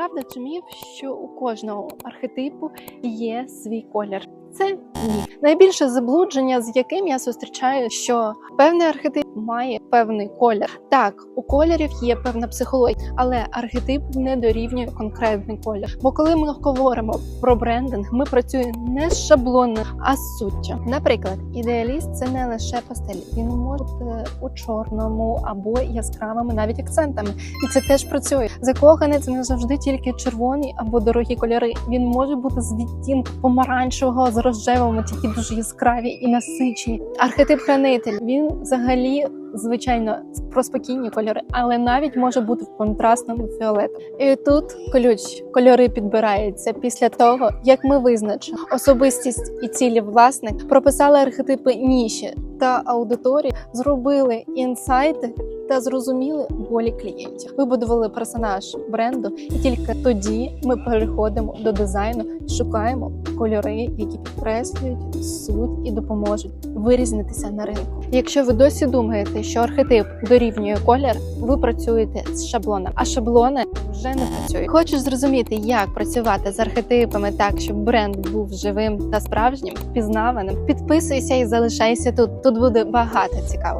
Правда чи міф, що у кожного архетипу є свій колір? Це ні. Найбільше заблудження, з яким я зустрічаю, що певний архетип має певний колір. Так, у кольорів є певна психологія, але архетип не дорівнює конкретний колір. Бо коли ми говоримо про брендинг, ми працюємо не з шаблоном, а з суттю. Наприклад, ідеаліст це не лише пастелі, він може бути у чорному або яскравими навіть акцентами, і це теж працює. Закоханець не завжди тільки червоні або дорогі кольори. Він може бути з відтінком помаранчевого з рожевими, тільки дуже яскраві і насичені. Архетип хранитель він взагалі. Звичайно, про спокійні кольори, але навіть може бути в контрастному фіолету. І тут ключ кольори підбираються після того, як ми визначимо особистість і цілі власник, прописали архетипи ніші та аудиторії, зробили інсайти та зрозуміли болі клієнтів. Вибудували персонаж бренду, і тільки тоді ми переходимо до дизайну, шукаємо кольори, які підкреслюють суть і допоможуть вирізнитися на ринку. Якщо ви досі думаєте, що архетип дорівнює колір, ви працюєте з шаблоном, а шаблони вже не працюють. Хочеш зрозуміти, як працювати з архетипами так, щоб бренд був живим та справжнім, впізнаваним? Підписуйся і залишайся тут. Тут буде багато цікавого.